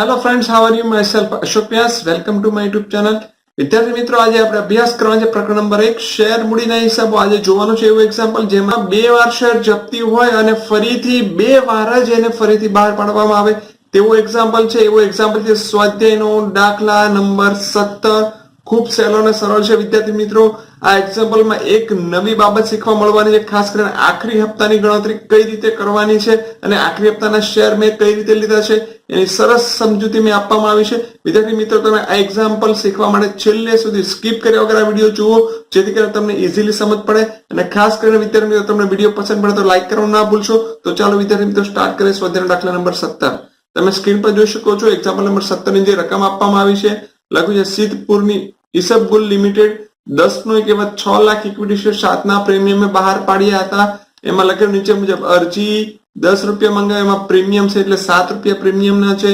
Hello friends how are you myself Ashok Vyas welcome to my YouTube channel વિદ્યાર્થી મિત્રો, આજે આપણે અભ્યાસ કરવાનો છે પ્રકરણ નંબર એક, શેર મૂડીના હિસાબો. આજે જોવાનું છે એવું એક્ઝામ્પલ જેમાં બે વાર શેર જપ્તી હોય અને ફરીથી બે વાર જ એને ફરીથી બહાર પાડવામાં આવે. તેવું એક્ઝામ્પલ છે. એવું એક્ઝામ્પલ છે સ્વાધ્યાયનો દાખલા નંબર સત્તર. ખૂબ સહેલો અને સરળ છે. વિદ્યાર્થી મિત્રો, આ એક્ઝામ્પલમાં એક નવી બાબત શીખવા મળવાની છે. ખાસ કરીને આખરી હપ્તાની ગણતરી કઈ રીતે કરવાની છે અને આખરી હપ્તાના શેર મેં કઈ રીતે લીધા છે એની સરસ સમજૂતી મેં આપવામાં આવી છે. વિદ્યાર્થી મિત્રો, તમે આ એક્ઝામ્પલ શીખવા માટે છેલ્લે સુધી સ્કીપ કર્યા વગર આ વીડિયો જુઓ, જેથી કરીને તમને ઇઝીલી સમજ પડે. અને ખાસ કરીને વિદ્યાર્થી મિત્રો, તમને વીડિયો પસંદ પડે તો લાઈક કરવાનું ના ભૂલશો. તો ચાલો વિદ્યાર્થી મિત્રો સ્ટાર્ટ કરીએ સ્વાધ્યાયનો દાખલા નંબર સત્તર. તમે સ્ક્રીન પર જોઈ શકો છો. એક્ઝામ્પલ નંબર સત્તરની જે રકમ આપવામાં આવી છે લખ્યું છે, સિદ્ધપુરની ઈસબગુલ લિમિટેડ દસ નો એક એવા છ લાખ ઇક્વિટી શેર સાતના પ્રીમિયમે બહાર પાડ્યા હતા. એમાં લખ્યું નીચે મુજબ, અરજી દસ રૂપિયા મંગાવે, એમાં પ્રીમિયમ છે એટલે સાત રૂપિયા પ્રીમિયમના છે.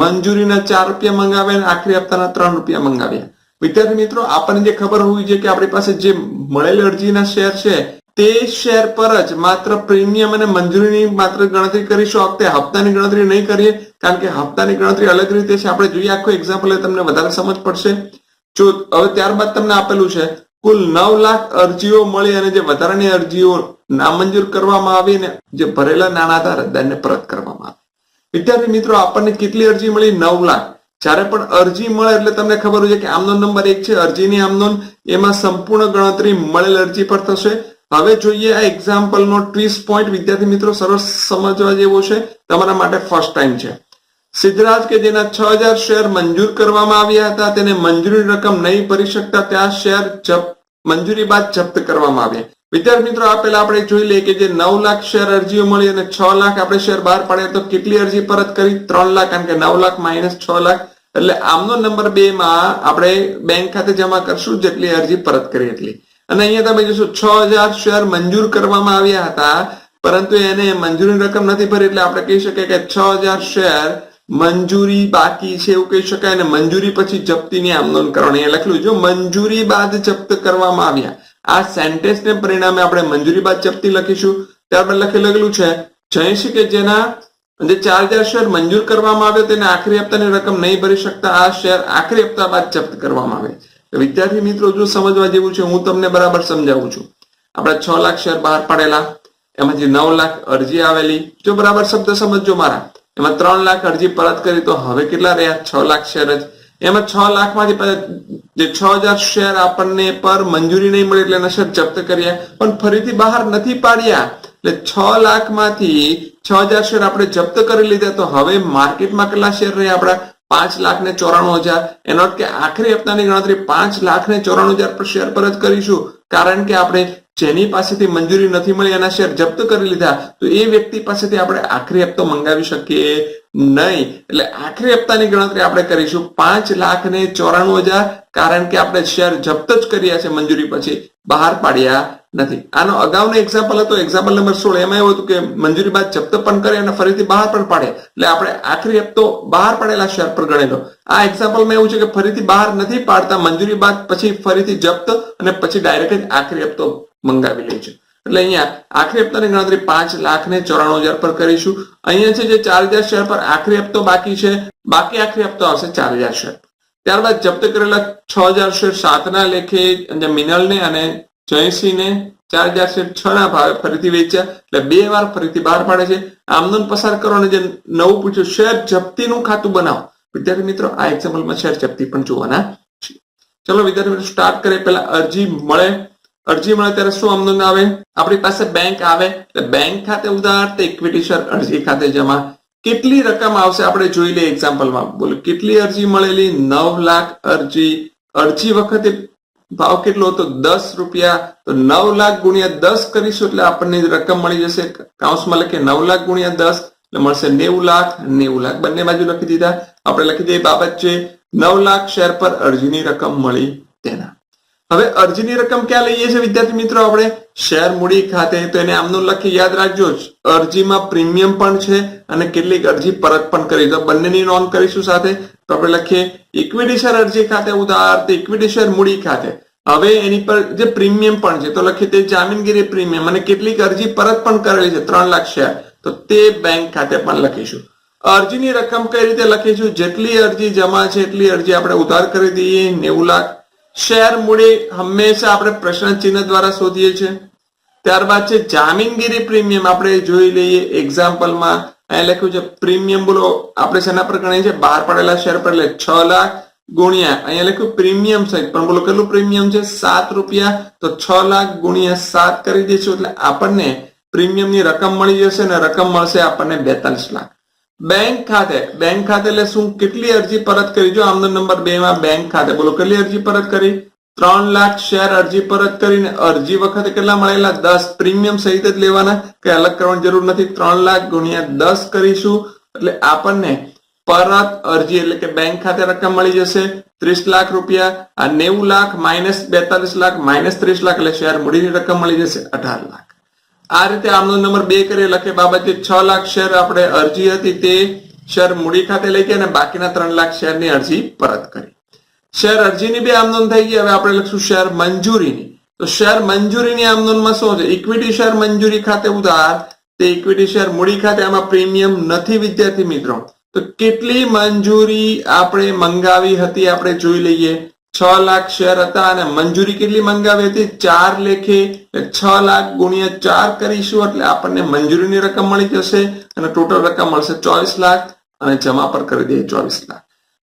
મંજૂરીના ચાર રૂપિયા મંગાવ્યા અને આખરી હપ્તાના ત્રણ રૂપિયા મંગાવ્યા. વિદ્યાર્થી મિત્રો, આપણને જે ખબર હોવી જોઈએ કે આપણી પાસે જે મળેલી અરજીના શેર છે તે શેર પર જ માત્ર પ્રીમિયમ અને મંજૂરીની માત્ર ગણતરી કરીશું. વખતે હપ્તાની ગણતરી નહીં કરીએ, કારણ કે હપ્તાની ગણતરી અલગ રીતે છે. આપણે જોઈએ આખું એક્ઝામ્પલ તમને વધારે સમજ પડશે. જો હવે ત્યારબાદ તમને આપેલું છે, કુલ નવ લાખ અરજીઓ મળી અને જે વધારાની અરજીઓ નામંજૂર કરવામાં આવી અને જે ભરેલા નાણાં હતા રદ્દાને પરત કરવામાં આવે. વિદ્યાર્થી મિત્રો, આપણને કેટલી અરજી મળી? નવ લાખ. જ્યારે પણ અરજી મળે એટલે તમને ખબર હોય છે કે આમનો નંબર એક છે, અરજીની આમનો એમાં સંપૂર્ણ ગણતરી મળેલ અરજી પર થશે. હવે જોઈએ આ એક્ઝામ્પલ નો ટ્વીસ પોઈન્ટ વિદ્યાર્થી મિત્રો, સરસ સમજવા જેવો છે. તમારા માટે ફર્સ્ટ ટાઈમ છે. સિદ્ધરાજ કે જેના છ હજાર શેર મંજૂર કરવામાં આવ્યા હતા, તેને મંજૂરી રકમ નહીં ભરી શકતા ત્યાં શેર મંજૂરી બાદ જપ્ત કરવામાં આવ્યા. વિદ્યાર્થી મિત્રો, આ પહેલા આપણે જોઈ લઈએ કે જે નવ લાખ શેર અરજીઓ મળી અને છ લાખ આપણે શેર બહાર પાડ્યા, તો કેટલી અરજી પરત કરી? ત્રણ લાખ, કારણ કે નવ લાખ માઇનસ છ લાખ. એટલે આમનો નંબર બે માં આપણે બેંક ખાતે જમા કરશું જેટલી અરજી પરત કરી એટલી. અને અહીંયા તમે જોશો, છ હજાર શેર મંજૂર કરવામાં આવ્યા હતા, પરંતુ એને મંજૂરી રકમ નથી ભરી, એટલે આપણે કહી શકીએ કે છ હજાર શેર મંજૂરી બાકી છે એવું કહી શકાય, અને મંજૂરી પછી જપ્તીની આમનોંધ કરવાની. લખેલું જો મંજૂરી બાદ જપ્ત કરવામાં આવ્યા, આ સેન્ટેન્સને પરિણામે આપણે મંજૂરી બાદ જપ્તી લખીશું. ત્યારબાદ લખી લખેલું છે જયશ્રી કે જેના જે ચાર હજાર શેર મંજૂર કરવામાં આવ્યો, તેને આખરી હપ્તાની રકમ નહીં ભરી શકતા, આ શેર આખરી હપ્તા બાદ જપ્ત કરવામાં આવે. વિદ્યાર્થી મિત્રો, જો સમજવા જેવું છે, હું તમને બરાબર સમજાવું છું. આપણે છ લાખ શેર બહાર પાડેલા એમાંથી નવ લાખ અરજી આવેલી, જો બરાબર શબ્દ સમજજો મારા. એમાં ત્રણ લાખ અરજી પરત કરી, તો હવે કેટલા રહ્યા? છ લાખ શેર જ. એમાં છ લાખમાંથી જે છ હજાર શેર આપણને પર મંજૂરી નહીં મળી, એટલે એના શેર જપ્ત કર્યા. પણ ફરીથી બહાર નથી પાડ્યા. એટલે છ લાખમાંથી છ હજાર શેર આપણે જપ્ત કરી લીધા, તો હવે માર્કેટમાં કેટલા શેર રહ્યા આપણા? પાંચ લાખ ને ચોરાણું હજાર. એનો કે આખરી હપ્તાની ગણતરી પાંચ લાખ ને ચોરાણું હજાર પર શેર પર જ કરીશું. કારણ કે આપણે જેની પાસેથી મંજૂરી નથી મળી એના શેર જપ્ત કરી લીધા, તો એ વ્યક્તિ પાસેથી આપણે આખરી હપ્તો મંગાવી શકીએ નહીં. એટલે આખરી હપ્તાની ગણતરી આપણે કરીશું પાંચ લાખ ને ચોરાણું હજાર. કારણ કે આપણે શેર જપ્ત જ કર્યા છે મંજૂરી પછી. બહાર પાડ્યા નથી. આનો અગાઉનો એક્ઝામ્પલ હતો એક્ઝામ્પલ નંબર સોળ. એમાં એવું હતું કે મંજૂરી બાદ જપ્ત પણ કરે અને ફરીથી બહાર પણ પાડે. એટલે આપણે આખરી હપ્તો બહાર પાડેલા શેર પર ગણેલો આ એક્ઝામ્પલમાં એવું છે કે ફરીથી બહાર નથી પાડતા મંજૂરી બાદ પછી ફરીથી જપ્ત અને પછી ડાયરેક્ટ જ આખરી હપ્તો મંગાવી લે છે. એટલે અહીંયા આખરી હપ્તાની ગણતરી પાંચ લાખ ને ચોરાણું હજાર પર કરીશું. અહીંયા છે જે ચાર હજાર શેર પર આખરી હપ્તો બાકી છે. બાકી આખરી હપ્તો આવશે ચાર હજાર શેર ત્યારબાદ જપ્ત કરેલા છ હજાર શેર સાતના લેખે મિનલને અને જયસિંહને ચાર હજાર ના ભાવે ફરીથી વેચ્યા. એટલે બે વાર ફરીથી બહાર પાડે છે. આમદન પસાર કરો અને જે નવું પૂછ્યું, શેર જપ્તીનું ખાતું બનાવો. વિદ્યાર્થી મિત્રો, આ એક્ઝામ્પલમાં શેર જપ્તી પણ જોવાના છે ચલો વિદ્યાર્થી મિત્રો સ્ટાર્ટ કરીએ. પહેલા અરજી મળે. અરજી મળે ત્યારે શું આમદન આવે? આપણી પાસે બેંક આવે. એટલે બેંક ખાતે ઉધાર ઇક્વિટી શેર અરજી ખાતે જમા. કેટલી રકમ આવશે? આપણે જોઈ લઈએ એક્ઝામ્પલમાં બોલો, કેટલી અરજી મળેલી? નવ લાખ અરજી. અરજી વખતે ભાવ કેટલો હતો? દસ રૂપિયા. તો નવ લાખ ગુણ્યા દસ કરીશું એટલે આપણને રકમ મળી જશે. કાઉન્સમાં લખીએ નવ લાખ ગુણ્યા દસ એટલે મળશે નેવું લાખ. નેવું લાખ બંને બાજુ લખી દીધા. આપણે લખી દઈએ બાબત છે, નવ લાખ શેર પર અરજીની રકમ મળી તેના. હવે અરજીની રકમ ક્યાં લઈએ છીએ વિદ્યાર્થી મિત્રો આપણે? શેર મૂડી ખાતે. તો એને આમનું લખી યાદ રાખજો. અરજીમાં પ્રીમિયમ પણ છે અને કેટલીક અરજી પરત પણ કરી. તો બંનેની નોંધ કરીશું સાથે. તો આપણે લખીએ ઇક્વિટી શેર અરજી ખાતે ઉદાહરણ ઇક્વિટી શેર મૂડી ખાતે. હવે એની પર જે પ્રીમિયમ પણ છે, તો લખીએ, તે જામીનગીરી પ્રીમિયમ અને કેટલીક અરજી પરત પણ કરેલી છે, ત્રણ લાખ શેર તો તે બેંક ખાતે પણ લખીશું. અરજીની રકમ કઈ રીતે લખીશું? જેટલી અરજી જમા છે, એટલી અરજી આપણે ઉધાર કરી દઈએ, નેવું લાખ. શેર મૂડી હંમેશા આપણે પ્રશ્ન ચિહ્ન દ્વારા શોધીએ છીએ. ત્યારબાદ છે જામીનગીરી પ્રીમિયમ. આપણે જોઈ લઈએ એક્ઝામ્પલમાં. અહીં લખ્યું છે, પ્રીમિયમ બોલો, આપણે શેના પર ગણીએ છીએ? બહાર પડેલા શેર પર એટલે છ લાખ ગુણ્યા, અહીંયા લખ્યું પ્રીમિયમ સહિત પણ બોલો, કેટલું પ્રીમિયમ છે? સાત રૂપિયા. તો છ લાખ ગુણ્યા સાત કરી દઈશું, એટલે આપણને પ્રીમિયમની રકમ મળી જશે અને રકમ મળશે આપણને બેતાલીસ લાખ. બેંક ખાતે બેંક ખાતે એટલે શું? કેટલી અરજી પરત કરી? જો આમનો નંબર બે માં બેંક ખાતે, બોલો, કેટલી અરજી પરત કરી? ત્રણ લાખ શેર અરજી પરત કરીને અરજી વખતે કેટલા મળેલા? દસ. પ્રીમિયમ સહિત જ લેવાના, કે અલગ કરવાની જરૂર નથી. ત્રણ લાખ ગુણ્યા દસ કરીશું. એટલે આપણને પરત અરજી એટલે કે બેંક ખાતે રકમ મળી જશે, ત્રીસ લાખ રૂપિયા, આ નેવું લાખ માઇનસ બેતાલીસ લાખ, માઇનસ ત્રીસ લાખ એટલે શેર મૂડીની રકમ મળી જશે અઢાર લાખ. આ રીતે આમનો નંબર બે કરી લખે બાબતે છ લાખ શેર આપણે અરજી હતી, તે શેર મૂડી ખાતે લઈ ગયા અને બાકીના ત્રણ લાખ શેરની અરજી પરત કરી. શેર અરજીની બે આમનોંધ થઈ ગઈ, હવે આપણે લખશું શેર મંજૂરીની. તો શેર મંજૂરીની આમદોનમાં શું છે? ઇક્વિટી શેર મંજૂરી ખાતે ઉધાર, તે ઇક્વિટી શેર મૂડી ખાતે આમાં પ્રીમિયમ નથી વિદ્યાર્થી મિત્રો. તો કેટલી મંજૂરી આપણે મંગાવી હતી, આપણે જોઈ લઈએ. છ લાખ શેર હતા અને મંજૂરી કેટલી મંગાવી હતી? ચાર લેખે. છ લાખ ગુણ્યા ચાર કરીશું એટલે આપણને મંજૂરીની રકમ મળી જશે અને ટોટલ રકમ મળશે ચોવીસ લાખ અને જમા પર કરી દઈએ ચોવીસ લાખ.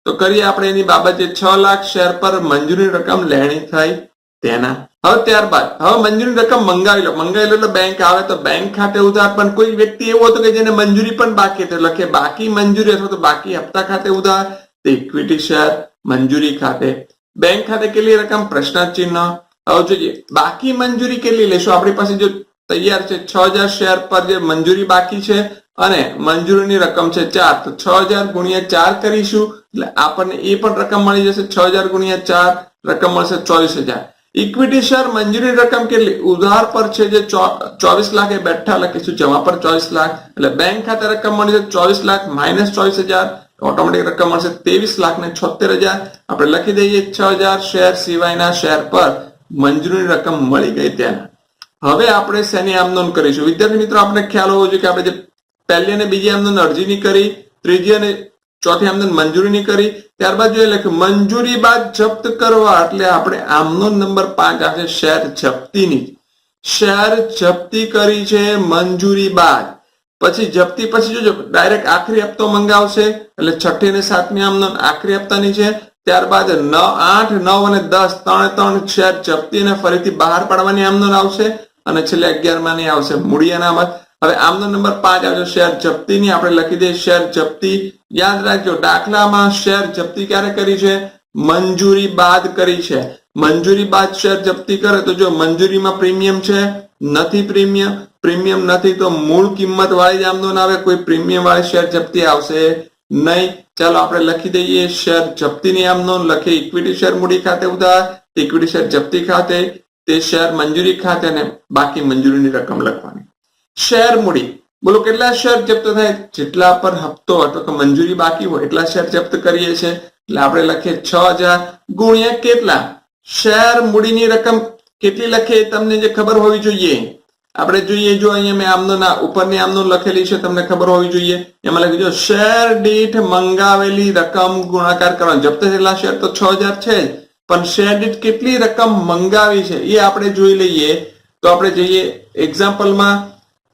તો કરીએ આપણે એની બાબતે. છ લાખ શેર પર મંજૂરી રકમ લેણી થઈ તેના. હવે ત્યારબાદ. હવે મંજૂરી રકમ મંગાવી લો. મંગાવી લો એટલે બેંક આવે તો બેંક ખાતે ઉધાર. પણ કોઈ વ્યક્તિ એવો હતો કે જેને મંજૂરી પણ બાકી હતી. લખે બાકી મંજૂરી અથવા તો બાકી હપ્તા ખાતે ઉધાર. તો ઇક્વિટી શેર મંજૂરી ખાતે બેંક ખાતે કેટલી રકમ? પ્રશ્ન ચિહ્ન. જોઈએ. બાકી મંજૂરી કેટલી લેશો? આપણી પાસે જો તૈયાર છે છ હજાર શેર પર જે મંજૂરી બાકી છે અને મંજૂરીની રકમ છે ચાર, તો છ હજાર ગુણ્યા ચાર કરીશું. એટલે આપણને એ પણ રકમ મળી જશે. છ હજાર ગુણ્યા ચાર રકમ મળશે ચોવીસ હજાર. ઇક્વિટી શેર મંજૂરી રકમ કેટલી? ઉધાર પર છે જે ચોવીસ લાખ એ બેઠા લખીશું. જમા પર ચોવીસ લાખ. એટલે બેંક ખાતે રકમ મળી છે ચોવીસ લાખ માઇનસ ચોવીસ હજાર. ઓટોમેટિક રકમ મળશે ત્રેવીસ લાખ ને છોતેર હજાર. આપણે લખી દઈએ છ હજાર શેર સિવાયના શેર પર મંજૂરીની રકમ મળી ગઈ ત્યાં હવે આપણે શેની આમનોંધ કરીશું? વિદ્યાર્થી મિત્રો આપણે ખ્યાલ હોવો જોઈએ કે આપણે જે પહેલી અને બીજી આમનોંધ અરજીની કરી, ત્રીજી અને ચોથી આમનોંધ મંજૂરીની કરી, ત્યારબાદ જોઈએ લખ્યું મંજૂરી બાદ જપ્ત કરવા એટલે આપણે આમનોંધ નંબર પાંચ આવશે શેર જપ્તીની. શેર જપ્તી કરી છે મંજૂરી બાદ. પછી જપ્તી પછી જોજો ડાયરેક્ટ આખરી હપ્તો મંગાવશે, એટલે છઠ્ઠી ને સાતમી આમનો આખરી હપ્તાની છે. ત્યારબાદ નવ, આઠ, નવ અને દસ, ત્રણે ત્રણ શેર જપ્તીને ફરીથી બહાર પાડવાની આમનો આવશે અને છેલ્લે અગિયારની આવશે મૂડી અનામત હવે આમનો નંબર પાંચ આવશે શેર જપ્તીની. આપણે લખી દઈએ શેર જપ્તી. યાદ રાખજો, દાખલામાં શેર જપ્તી ક્યારે કરી છે? મંજૂરી બાદ કરી છે. મંજૂરી બાદ શેર જપ્તી કરે તો જો મંજૂરીમાં પ્રીમિયમ છે નથી પ્રીમિયમ પ્રીમિયમ નથી તો મૂળ કિંમત વાળી જ આમદોન આવે, કોઈ પ્રીમિયમ વાળી શેર જપ્તી આવશે નહીં. ચાલો આપણે લખી દઈએ, શેર જપ્તીની આમદોન લખી ઇક્વિટી શેર મૂડી ખાતે ઉધાર ઇક્વિટી શેર જપ્તી ખાતે, તે શેર મંજૂરી ખાતે અને બાકી મંજૂરીની રકમ લખવાની. શેર મૂડી, બોલો કેટલા શેર જપ્ત થાય? જેટલા પર હપ્તો અથવા કે મંજૂરી બાકી હોય, એટલા શેર જપ્ત કરીએ છીએ. એટલે આપણે લખીએ છ હજાર ગુણ્યા કેટલા? શેર મૂડીની રકમ કેટલી લખે તમને જે ખબર હોવી જોઈએ? આપણે જોઈએ, જો અહીંયા મેં આમનો ના, ઉપરની આમનો લખેલી છે, તમને ખબર હોવી જોઈએ. એમાં લખી જો શેર દીઠ મંગાવેલી રકમ ગુણાકાર કરવાનો. જપ્ત થયેલા શેર તો છ હજાર છે જ, પણ શેર દીઠ કેટલી રકમ મંગાવી છે, એ આપણે જોઈ લઈએ. તો આપણે જઈએ એક્ઝામ્પલમાં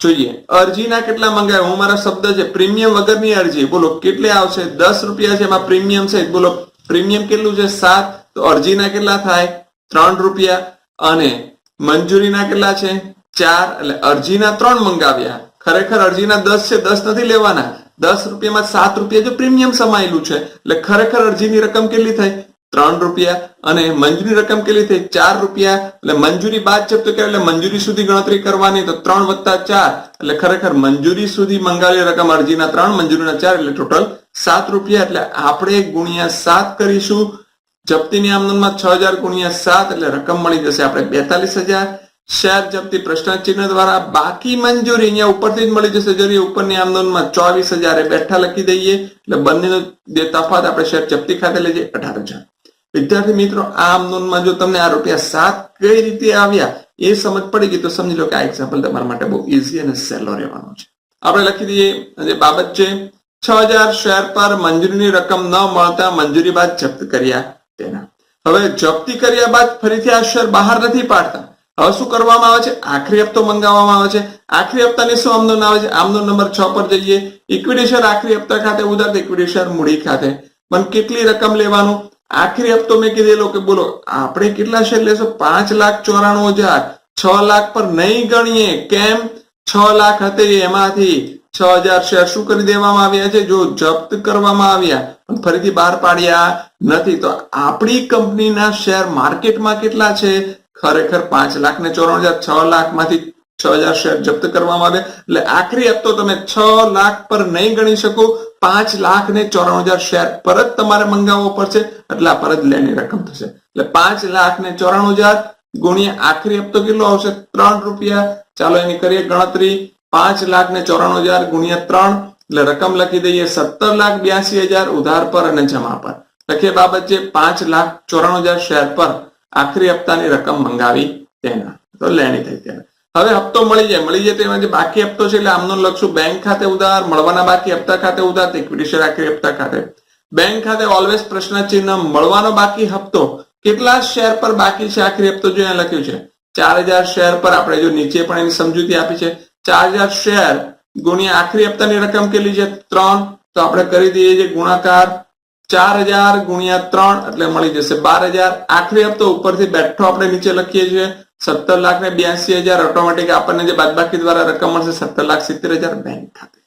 જોઈએ. અરજીના કેટલા મંગાવ્યા? હું મારા શબ્દ છે, પ્રીમિયમ વગરની અરજી. બોલો, કેટલી આવશે? દસ રૂપિયા છે, એમાં પ્રીમિયમ છે બોલો, પ્રીમિયમ કેટલું છે? સાત. તો અરજીના કેટલા થાય? ત્રણ રૂપિયા. અને મંજૂરીના કેટલા છે? ચાર. એટલે અરજીના ત્રણ મંગાવ્યા. ખરેખર અરજીના દસ છે, દસ નથી લેવાના. દસ રૂપિયામાં સાત રૂપિયા જો પ્રીમિયમ સમાયેલું છે, એટલે ખરેખર અરજીની રકમ કેટલી થઈ? ત્રણ રૂપિયા. અને મંજૂરી રકમ કેટલી થઈ? ચાર રૂપિયા. એટલે મંજૂરી બાદ જપ્ત કરે એટલે મંજૂરી સુધી ગણતરી કરવાની તો ત્રણ વત્તા ચાર. એટલે ખરેખર મંજૂરી સુધી મંગાવેલી રકમ અરજીના ત્રણ, મંજૂરીના ચાર, એટલે ટોટલ સાત રૂપિયા. એટલે આપણે ગુણ્યા સાત કરીશું. જપ્તીની આમદનમાં છ હજાર ગુણ્યા સાત એટલે રકમ મળી જશે. આપણે બેતાલીસ હજાર શેર જપ્તી પ્રશ્ન ચિહ્ન દ્વારા બાકી મંજૂરી અહીંયા ઉપરથી જ મળી જશે. જરી ઉપરની આમદનમાં ચોવીસ હજાર બેઠા લખી દઈએ એટલે બંનેનો જે તફાત આપણે શેર જપ્તી ખાતે લઈ જઈએ. અઢાર હજાર. વિદ્યાર્થી મિત્રો, આ આમનોનમાં જો તમને આ રૂપિયા સાત કઈ રીતે આવ્યા એ સમજ પડી ગઈ તો સમજી લો કે આ એક્ઝામ્પલ તમારા માટે બહુ ઇઝી અને સહેલો રહેવાનો છે. આપણે લખી દઈએ, જે બાબત છે, છ હજાર શેર પર મંજૂરીની રકમ ન મળતા મંજૂરી બાદ જપ્ત કર્યા. તેના હવે જપ્તી કર્યા બાદ ફરીથી આ શેર બહાર નથી પાડતા. હવે શું કરવામાં આવે છે? આખરી હપ્તો મંગાવવામાં આવે છે. આખરી હપ્તાની શું આમનો આવે છે? આમનો નંબર છ પર જઈએ. ઇક્વિટી શેર આખરી હપ્તા ખાતે ઉધાર ઇક્વિટી શેર મૂડી ખાતે. પણ કેટલી રકમ લેવાનું? આખરી હપ્તો મેં કીધેલો કે બોલો, આપણે કેટલા શેર લેશો? પાંચ લાખ ચોરાણું હજાર, છ લાખ પર નહીં ગણીએ. કેમ? છ લાખ હતી એમાંથી. છ હજાર શેર શું કરી દેવામાં આવ્યા છે? જો જપ્ત કરવામાં આવ્યા, પણ ફરીથી બહાર પાડ્યા નથી, તો આપણી કંપનીના શેર માર્કેટમાં કેટલા છે? ખરેખર પાંચ લાખ ને ચોરાણું હજાર, છ લાખ છ હજાર શેર જપ્ત કરવામાં આવે એટલે આખરી હપ્તો તમે છ લાખ પર નહીં ગણી શકો. પાંચ લાખ ને ચોરાણું હજાર શેર પરત તમારે મંગાવવો પડશે. એટલે આ પરત લેની રકમ થશે. એટલે પાંચ લાખ ને ચોરાણું હજાર ગુણ્યા આખરી હપ્તો કેટલો આવશે? ત્રણ રૂપિયા. ચાલો એની કરીએ ગણતરી. પાંચ લાખ ને ચોરાણું હજાર ગુણ્યા ત્રણ, એટલે રકમ લખી દઈએ સત્તર લાખ બ્યાસી હજાર ઉધાર પર અને જમા પર. લખીએ બાબત છે પાંચ લાખ ચોરાણું હજાર શેર પર. આખરી હપ્તાની રકમ મંગાવી તેના. તો લેણી થઈ તેના. હવે હપ્તો મળી જાય. મળી જાય તેમાં જે બાકી હપ્તો છે, એટલે આમનો લખશું. બેંક ખાતે ઉધાર, મળવાના બાકી હપ્તા ખાતે ઉધાર ઇક્વિટી શેર આખરી હપ્તા ખાતે. બેંક ખાતે ઓલવેઝ પ્રશ્ન ચિહ્ન મળવાનો બાકી હપ્તો. કેટલા શેર પર બાકી છે? આખરી હપ્તો જો અહીંયા લખ્યું છે. ચાર હજાર શેર પર. આપણે જો નીચે પણ એની સમજૂતી આપી છે. ચાર હજાર શેર ગુણ્યા આખરી હપ્તાની રકમ કેટલી છે? ત્રણ. તો આપણે કરી દઈએ છીએ ગુણાકાર. ચાર હજાર ગુણ્યા ત્રણ એટલે મળી જશે બાર હજાર આખરી હપ્તો ઉપરથી બેઠો આપણે નીચે લખીએ છીએ. સત્તર લાખ ને બ્યાસી હજાર ઓટોમેટિક આપણને જે બાદબાકી દ્વારા રકમ મળશે સત્તર લાખ સિત્તેર હજાર બેંક ખાતે.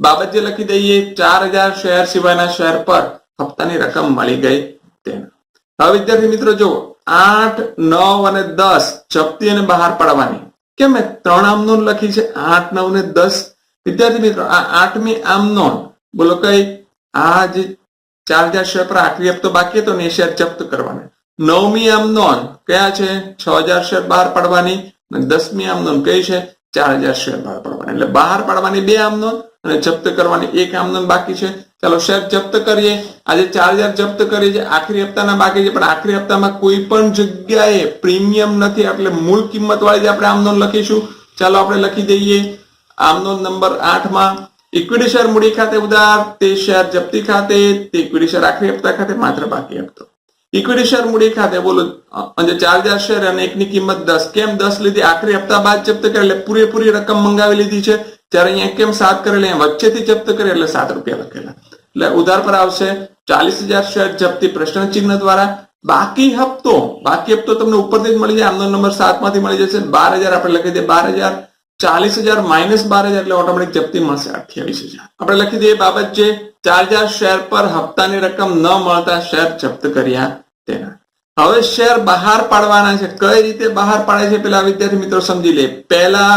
બાબત જે લખી દઈએ ચાર હજાર શેર સિવાયના શેર પર હપ્તાની રકમ મળી ગઈ તેના હવે વિદ્યાર્થી મિત્રો જો આઠ, નવ અને દસ જપ્તી અને બહાર પાડવાની. કેમ મેં ત્રણ આમ નોંધ લખી છે? આઠ, નવ ને દસ? વિદ્યાર્થી મિત્રો, આ આઠમી આમ નોંધ, બોલો કઈ, આ જે ચાર હજાર શેર પર આઠમી હપ્તો બાકી હતો ને, એ શેર જપ્ત કરવાના. નવમી આમ નોંધ કયા છે? છ હજાર શેર બહાર પાડવાની. અને દસમી આમ નોંધ કઈ છે? ચાર હજાર શેર બહાર પાડવાની. એટલે બહાર પાડવાની બે આમ નોંધ અને જપ્ત કરવાની એક આમદન બાકી છે. ચાલો શેર જપ્ત કરીએ. આજે ચાર હજાર જપ્ત કરીએ છે આખરી હપ્તાના બાકી છે, પણ આખરી હપ્તામાં કોઈ પણ જગ્યાએ પ્રીમિયમ નથી, એટલે મૂળ કિંમત વાળી આપણે આમ લખીશું. ચાલો આપણે લખી દઈએ. આમનો નંબર આઠમાં ઇક્વિટી શેર મૂડી ખાતે ઉધાર, તે શેર જપ્તી ખાતે, તે ઇક્વિટી શેર આખરી હપ્તા ખાતે, માત્ર બાકી હપ્તો. ઇક્વિટી શેર મૂડી ખાતે, બોલો ચાર હજાર શેર અને એકની કિંમત દસ. કેમ દસ લીધી? આખરી હપ્તા બાદ જપ્ત કરે, એટલે પૂરેપૂરી રકમ મંગાવી લીધી છે. ત્યારે અહીંયા કેમ સાત કરેલા? અહીંયા વચ્ચેથી જપ્ત કરે, એટલે સાત રૂપિયા લખેલા. એટલે ઉધાર પર આવશે ચાલીસ હજાર શેર જપ્તી પ્રશ્ન ચિહ્ન દ્વારા. બાકી હપ્તો બાકી હપ્તો તમને ઉપરથી જ મળી જાય. આમનો નંબર સાતમાંથી મળી જશે. બાર હજાર આપણે લખી દઈએ, બાર હજાર. ચાલીસ હજાર માઇનસ બાર હજાર, એટલે ઓટોમેટિક જપ્તી મળશે અઠ્યાવીસ હજાર. આપણે લખી દઈએ બાબત છે ચાર હજાર શેર પર હપ્તાની રકમ ન મળતા શેર જપ્ત કર્યા તેના. હવે શેર બહાર પાડવાના છે. કઈ રીતે બહાર પાડે છે? પેલા વિદ્યાર્થી મિત્રો સમજી લે. પહેલા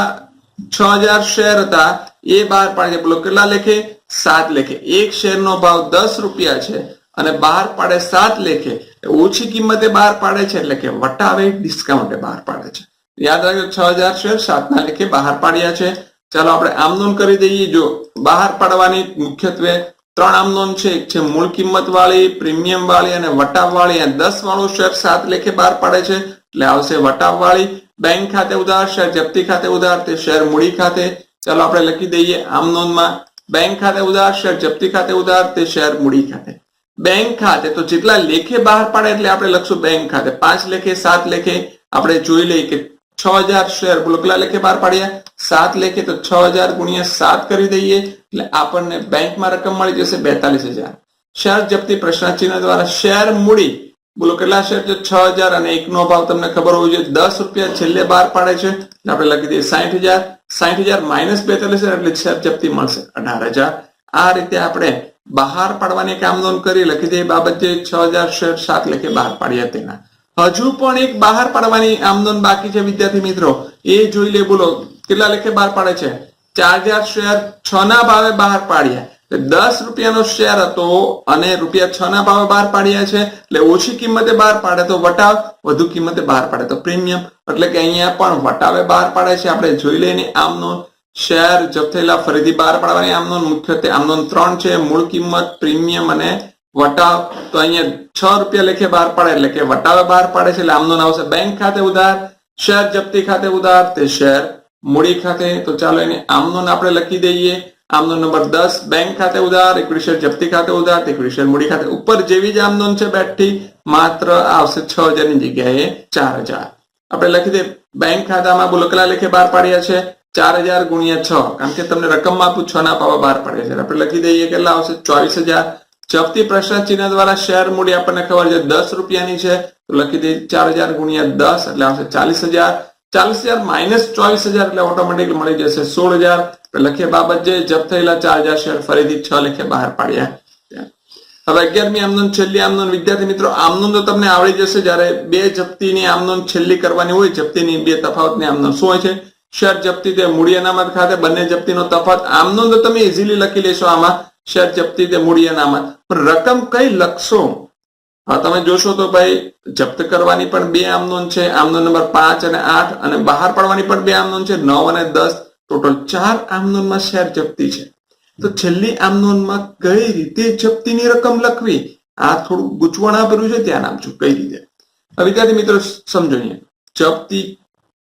છ હજાર શેર હતા. એ બહાર પાડે છે. કેટલા લેખે? સાત લેખે. એક શેરનો ભાવ દસ રૂપિયા છે અને બહાર પાડે સાત લેખે. ઓછી કિંમતે બહાર પાડે છે એટલે કે વટાવે ડિસ્કાઉન્ટે બહાર પાડે છે. યાદ રાખજો, છ હજાર શેર સાતના લેખે બહાર પાડ્યા છે. ચાલો, આપણે આમ કરી દઈએ. જો, બહાર પાડવાની મુખ્યત્વે ત્રણ આમ નોંધ છે. એક છે મૂળ કિંમત વાળી, પ્રીમિયમ વાળી અને વટાવ વાળી. દસ વાળું શેર સાત લેખે બહાર પાડે છે. એટલે આવશે વટાવ વાળી. બેંક ખાતે ઉધાર, શેર જપ્તી ખાતે ઉધાર તે શેર મૂડી ખાતે. ચાલો આપણે લખી દઈએ આમ નોંધમાં. બેંક ખાતે ઉધાર, શેર જપ્તી ખાતે ઉધાર તે શેર મૂડી ખાતે. બેંક ખાતે તો જેટલા લેખે બહાર પાડે એટલે આપણે લખશું બેંક ખાતે. પાંચ લેખે, સાત લેખે. આપણે જોઈ લઈએ કે છ હજાર શેર કેટલા લેખે બહાર પાડ્યા? સાત લેખે તો છ હજાર ગુણ્યા સાત કરી દઈએ એટલે આપણને બેંકમાં રકમ મળી જશે બેતાલીસ હજાર. શેર જપ્તી પ્રશ્નાચિહ્ન દ્વારા શેર મૂડી બોલો, કેટલા શેર છે છ હજાર અને એકનો ભાવ તમને ખબર હોવી જોઈએ. દસ રૂપિયા છેલ્લે બહાર પાડે છે. આપણે લખી દઈએ સાઠ હજાર. સાઠ હજાર માઇનસ બેતાલીસ એટલે શેર જપ્તી મળશે. અઢાર હજાર. આ રીતે આપણે બહાર પાડવાની કામ નોંધ કરી, લખી દઈએ બાબત જે છ હજાર શેર સાત લખે બહાર પાડ્યા તેના. હજુ પણ એક બહાર પાડવાની આમદોન બાકી છે, વિદ્યાર્થી મિત્રો. એ જોઈ લે, બોલો, કેટલા લેખે બહાર પાડે છે? ચાર હજાર શેર છ ના ભાવે બહાર પાડ્યા દસ રૂપિયાનો શેર હતો અને રૂપિયા છ ના ભાવે બહાર પાડ્યા છે, એટલે ઓછી કિંમતે બહાર પાડે તો વટાવ, વધુ કિંમતે બહાર પાડે તો પ્રીમિયમ. એટલે કે અહીંયા પણ વટાવે બહાર પાડે છે. આપણે જોઈ લઈને આમનો શેર જપ્ત થયેલા, ફરીથી બહાર પાડવાની આમનો મુખ્યત્વે આમનો ત્રણ છે, મૂળ કિંમત, પ્રીમિયમ અને વટાવ. તો અહીંયા છ રૂપિયા લેખે બહાર પાડે, એટલે કે વટાવે બહાર પાડે છે, એટલે આમનો આવશે બેંક ખાતે ઉધાર શેર જપ્તી ખાતે ઉધાર, તે શેર મૂડી ખાતે. તો ચાલો એને આમનો આપણે લખી દઈએ. આમનો નંબર દસ, બેંક ખાતે ઉધાર, ઇક્વિટી શેર જપ્તી ખાતે ઉધાર, ઇક્વિટી શેર મૂડી ખાતે. ઉપર જેવી જ આમનોન છે બેઠી, માત્ર આવશે છ હજારની જગ્યાએ ચાર હજાર. આપણે લખી દે બેંક ખાતામાં બોલો કેટલા લેખે બહાર પાડ્યા છે, ચાર હજાર ગુણ્યા છ. કારણ કે તમને રકમ આપું છ ના પાવા બહાર પાડ્યા છે. આપણે લખી દઈએ કેટલા આવશે? ચોવીસ હજાર. જપ્તી પ્રશ્ન ચિહ્ન દ્વારા શેર મૂડી આપણને ખબર છે, દસ રૂપિયાની છે. તો લખી દઈએ, ચાર હજાર ગુણ્યા દસ, એટલે આવશે ચાલીસ હજાર. ચાલીસ હજાર માઇનસ ચોવીસ હજાર એટલે ઓટોમેટિક મળી જશે. સોળ હજાર લખીએ બાબત જે જપ થયેલા ચાર હજાર શેર ફરીથી છ લેખે બહાર પાડ્યા હવે અગિયારમી આમનોન, છેલ્લી આમનોન. વિદ્યાર્થી મિત્રો, આમનોન તો તમને આવડી જશે જ્યારે બે જપ્તીની આમનોન છેલ્લી કરવાની હોય, જપ્તીની બે તફાવતની આમનોન. શું હોય છે? શેર જપ્તી તે મૂડી અનામત ખાતે, બંને જપ્તીનો તફાવત. આમનોન તો તમે ઇઝીલી લખી લેશો આમાં, શેર જપ્તી તે મૂડી અનામત પણ રકમ કઈ લખશો? હા, તમે જોશો તો ભાઈ, જપ્ત કરવાની પણ બે આમનોન છે. આમનોંધ નંબર પાંચ અને આઠ અને બહાર પાડવાની પણ બે આમનોંધ છે. નવ અને દસ, ટોટલ ચાર આમનોંધમાં શેર જપ્તી છે. તો છેલ્લી આમનોંધમાં કઈ રીતે જપ્તીની રકમ લખવી? આ થોડું ગૂંચવણ ભર્યું છે, ધ્યાન આપજો, કઈ રીતે? હવે વિદ્યાર્થી મિત્રો સમજો અહીંયા જપ્તી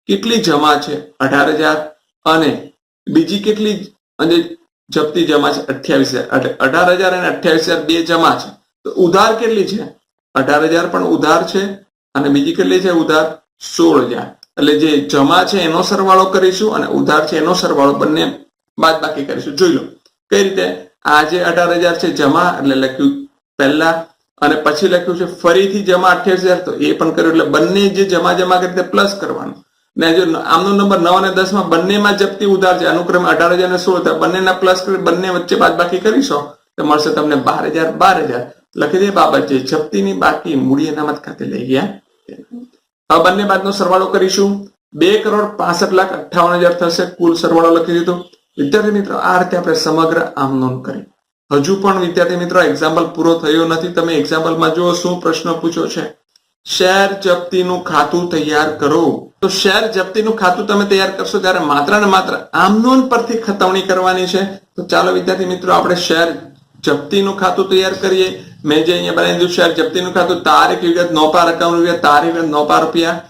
કેટલી જમા છે? અઢાર હજાર અને બીજી કેટલી અને જપ્તી જમા છે? અઠ્યાવીસ હજાર. અઢાર હજાર અને અઠ્યાવીસ હજાર બે જમા છે. તો ઉધાર કેટલી છે? અઢાર હજાર પણ ઉધાર છે અને બીજી કેટલી છે ઉધાર? સોળ હજાર એટલે જે જમા છે એનો સરવાળો કરીશું અને ઉધાર છે એનો સરવાળો બંને બાદ બાકી કરીશું. જોઈ લો, કઈ રીતે? આ જે અઢાર હજાર છે જમા, એટલે લખ્યું પહેલા અને પછી લખ્યું છે ફરીથી જમા અઠ્યાવીસ હજાર. તો એ પણ કર્યું, એટલે બંને જે જમા જમા કરી પ્લસ કરવાનું. ને જો આમનો નંબર નવ અને દસમાં બંનેમાં જપ્તી ઉધાર છે, અનુક્રમે અઢાર હજાર ને સોળ બંનેના પ્લસ કરી બંને વચ્ચે બાદ બાકી કરીશો, તો મળશે તમને બાર હજાર બાર હજાર. લખી દે બાબત જપ્તીની બાકી મૂડી અનામત ખાતે લઈ ગયા. હવે બંને બાદનો સરવાળો કરીશું. બે કરોડ પાસઠ લાખ અઠાવન હજાર થશે. કુલ સરવાળો લખી દીધો. વિદ્યાર્થી મિત્રો, આ રીતે આપણે સમગ્ર આમ નોંધ કરી. હજુ પણ વિદ્યાર્થી મિત્રો એક્ઝામ્પલ પૂરો થયો નથી. તમે એક્ઝામ્પલમાં જુઓ, શું પ્રશ્ન પૂછ્યો છે? શેર જપ્તીનું ખાતું તૈયાર કરો. તો શેર જપ્તીનું ખાતું તમે તૈયાર કરશો ત્યારે માત્ર ને માત્ર આમનોન પરથી ખતવણી કરવાની છે. તો ચાલો વિદ્યાર્થી મિત્રો, આપણે શેર જપ્તીનું ખાતું તૈયાર કરીએ. મેં જે અહીંયા બનાવી દીધું શેર જપ્તીનું ખાતું, તારીખ વિગત નોપા રકમ રૂપિયા, તારીખ વિગત નોપા રૂપિયા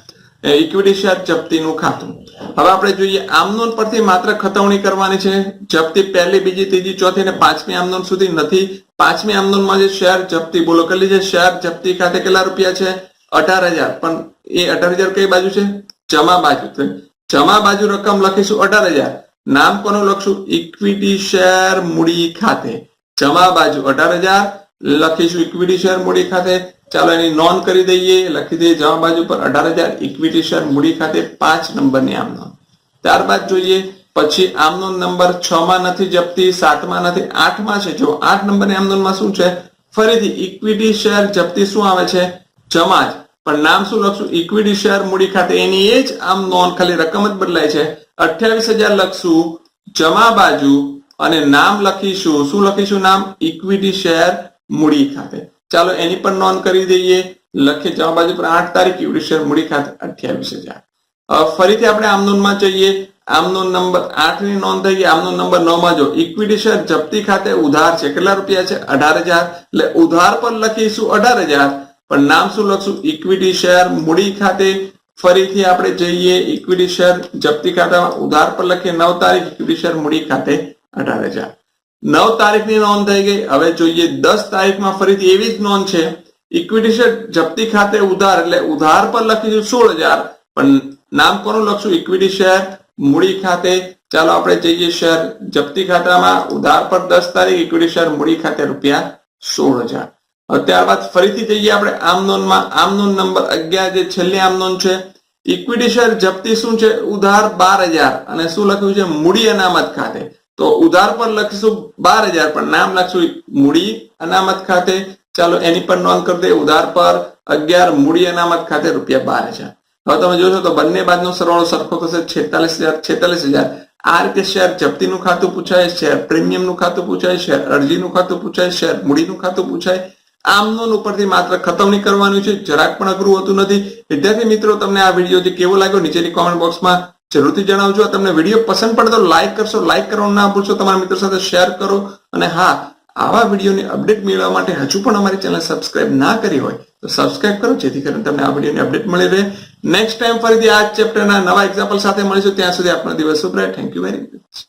ઇક્વિટી શેર જપ્તીનું ખાતું. હવે આપણે જોઈએ, આમનોન પરથી માત્ર ખતવણી કરવાની છે જપ્તી પહેલી, બીજી, ત્રીજી, ચોથી અને પાંચમી આમનોન સુધી નથી. પાંચમી આમનોનમાં જે શેર જપ્તી બોલો કેટલી છે, શેર જપ્તી ખાતે કેટલા રૂપિયા છે? અઢાર હજાર. પણ એ અઢાર હજાર કઈ બાજુ છે? જમા બાજુ. જમા બાજુ રકમ લખીશું અઢાર હજાર. નામ કોનું લખશું? ઇક્વિટી શેર મૂડી ખાતે. જમા બાજુ અઢાર હજાર. લખીશું ઇક્વિટી શેર મૂડી ખાતે. ચાલો એની નોંધ કરી દઈએ. લખી દઈએ જમા બાજુ પર અઢાર હજાર ઇક્વિટી શેર મૂડી ખાતે પાંચ નંબરની આમ નોંધ ત્યારબાદ જોઈએ. પછી આમનો નંબર છ માં નથી જપતી, સાતમાં નથી, આઠમાં છે. જો આઠ નંબરની આમનોંધમાં શું છે? ફરીથી ઇક્વિટી શેર જપ્તી શું આવે છે? જમા જ. પણ નામ શું લખશું? ઇક્વિટી શેર મૂડી ખાતે. એની એ જ આમ નોન ખાલી રકમ જ બદલાય છે. અઠ્યાવીસ હજાર લખશું. જમા બાજુ અને નામ લખીશું. શું લખીશું નામ? ઇક્વિટી શેર મૂડી ખાતે. ચાલો એની પણ નોંધ કરી દઈએ. લખે જવા બાજુ પર આઠ તારીખ શેર મૂડી ખાતે અઠ્યાવીસ હજાર ફરીથી આપણે આમનોનમાં જઈએ. આમનો નંબર આઠની નોંધ થઈ ગઈ. આમનો નંબર નવમાં જો ઇક્વિટી શેર જપ્તી ખાતે ઉધાર છે. કેટલા રૂપિયા છે? અઢાર હજાર. એટલે ઉધાર પર લખીશું અઢાર હજાર. પણ નામ શું લખશું? ઇક્વિટી શેર મૂડી ખાતે. ફરીથી આપણે જઈએ. ઇક્વિટી શેર જપ્તી ખાતામાં ઉધાર પર લખીએ. નવ તારીખ ઇક્વિટી શેર મૂડી ખાતે અઢાર હજાર. નવ તારીખની નોંધ થઈ ગઈ. હવે જોઈએ દસ તારીખમાં ફરીથી એવી જ નોંધ છે. ઇક્વિટી શેર જપ્તી ખાતે ઉધાર, એટલે ઉધાર પર લખીશું સોળ હજાર. પણ નામ કોનું લખશું? ઇક્વિટી શેર મૂડી ખાતે. ચાલો આપણે જઈએ શેર જપ્તી ખાતામાં. ઉધાર પર દસ તારીખ ઇક્વિટી શેર મૂડી ખાતે રૂપિયા સોળ હજાર. હવે ત્યારબાદ ફરીથી જઈએ આપણે આમનોનમાં આમનોન નંબર અગિયાર જે છેલ્લી આમનોન છે. ઇક્વિટી શેર જપ્તી શું છે? ઉધાર બાર હજાર. અને શું લખ્યું છે? મૂડી અનામત ખાતે. તો ઉધાર પર લખીશું, બાર હજાર, પણ નામ લખશું મૂડી અનામત ખાતે. ચાલો, એની પર નોંધ કરી દે ઉધાર પર અગિયાર મૂડી અનામત ખાતે રૂપિયા બાર હજાર. હવે તમે જોશો તો બંને બાજુનો સરવાળો સરખો થશે, છેતાલીસ હજાર છેતાલીસ હજાર. આ રીતે શેર જપ્તીનું ખાતું પૂછાય, શેર પ્રીમિયમનું ખાતું પૂછાય, શેર અરજીનું ખાતું પૂછાય, શેર મૂડીનું ખાતું પૂછાય. આમનોન ઉપરથી માત્ર ખતવણી કરવાનું છે, જરાક પણ અઘરું હોતું નથી. વિદ્યાર્થી મિત્રો, તમને આ વીડિયો જે કેવો લાગ્યો નીચેની કોમેન્ટ બોક્સમાં જરૂરથી જણાવજો. તમને વીડિયો પસંદ પડે તો લાઈક કરશો. લાઈક કરવાનું ના ભૂલશો. તમારા મિત્રો સાથે શેર કરો. અને હા, આવા વિડીયોની અપડેટ મેળવવા માટે હજુ પણ અમારી ચેનલ સબસ્ક્રાઇબ ના કરી હોય, તો સબસ્ક્રાઇબ કરો. જેથી કરીને તમને આ વિડીયોની અપડેટ મળી રહે. નેક્સ્ટ ટાઈમ ફરીથી આ ચેપ્ટરના નવા એક્ઝામ્પલ સાથે મળીશું. ત્યાં સુધી આપણો દિવસ શુભ રહે. Thank you very much